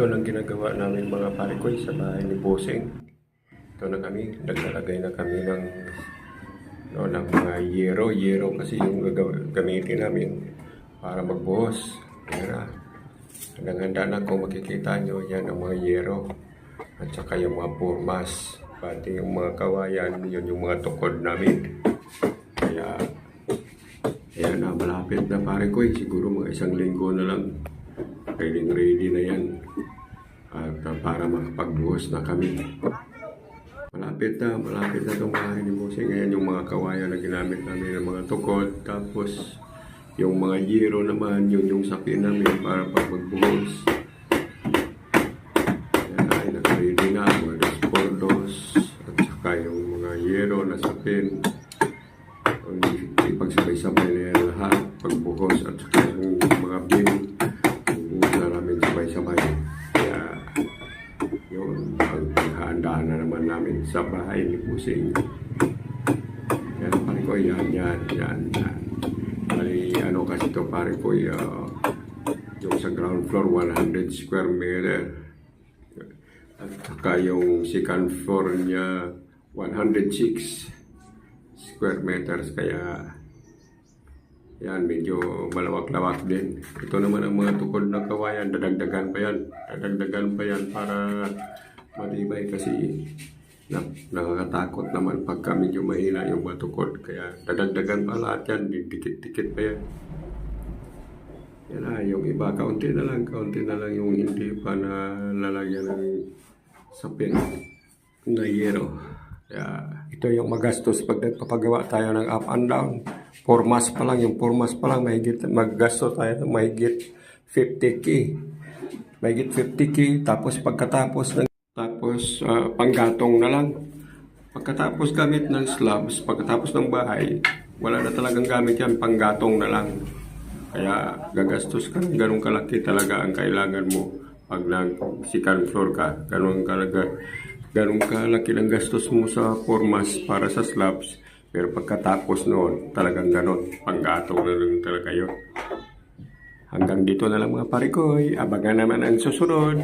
Ito lang ginagawa namin mga parikoy sa bahay ni Boseng. Ito na kami, naglalagay na kami ng no, ng mga yero. Yero kasi yung gagaw- gamitin namin para magbuhos. Yan na. Handa na kung makikita nyo, yan ang mga yero. At saka yung mga pormas. Pati yung mga kawayan, yun yung mga tukod namin. Kaya, yan na, malapit na pare ko eh. Siguro mga isang linggo na lang. Ready ready na yan. At uh, para makapagbuhos na kami. Malapit na, malapit na itong bahay ni Bossing. Ngayon yung mga kawayan na ginamit namin ng mga tukod. Tapos yung mga yero naman, yun yung sapin namin para pag. Yan ay nag-ready na, mga dos. At saka yung mga yero na sapin. Ipagsabay-sabay na yan lahat. Pagbuhos at saka yung mga bin. Paghahandaan na naman namin sa bahay ni Pusing. Yan, pare ko, yan, yan, yan, yan. Bali, ano kasi to pare ko, uh, yung sa ground floor, 100 square meter. At saka yung second floor niya, 106 square meters. Kaya, yan, medyo malawak-lawak din. Ito naman ang mga tukod ng kawayan, dadagdagan pa yan. Dadagdagan pa yan para matibay kasi na, nakakatakot naman pagka medyo mahina yung mga tukod. Kaya dadagdagan pa lahat yan, dikit-dikit pa yan. Yan na, yung iba, kaunti na lang, kaunti na lang yung hindi pa na lalagyan ng sapin na yero. Kaya ito yung magastos pag nagpapagawa tayo ng up and down. Formas pa lang, yung formas pa lang, mahigit, maggasto tayo ng mahigit 50k. Mahigit 50k, tapos pagkatapos ng tapos ah, panggatong na lang. Pagkatapos gamit ng slabs, pagkatapos ng bahay, wala na talagang gamit yan, panggatong na lang. Kaya gagastos ka ng ganun kalaki talaga ang kailangan mo pag nag second floor ka. Ganun kalaga, ganun kalaki ng gastos mo sa formas para sa slabs. Pero pagkatapos noon, talagang ganun. Panggatong na lang talaga yun. Hanggang dito na lang mga parikoy. Abangan naman ang susunod.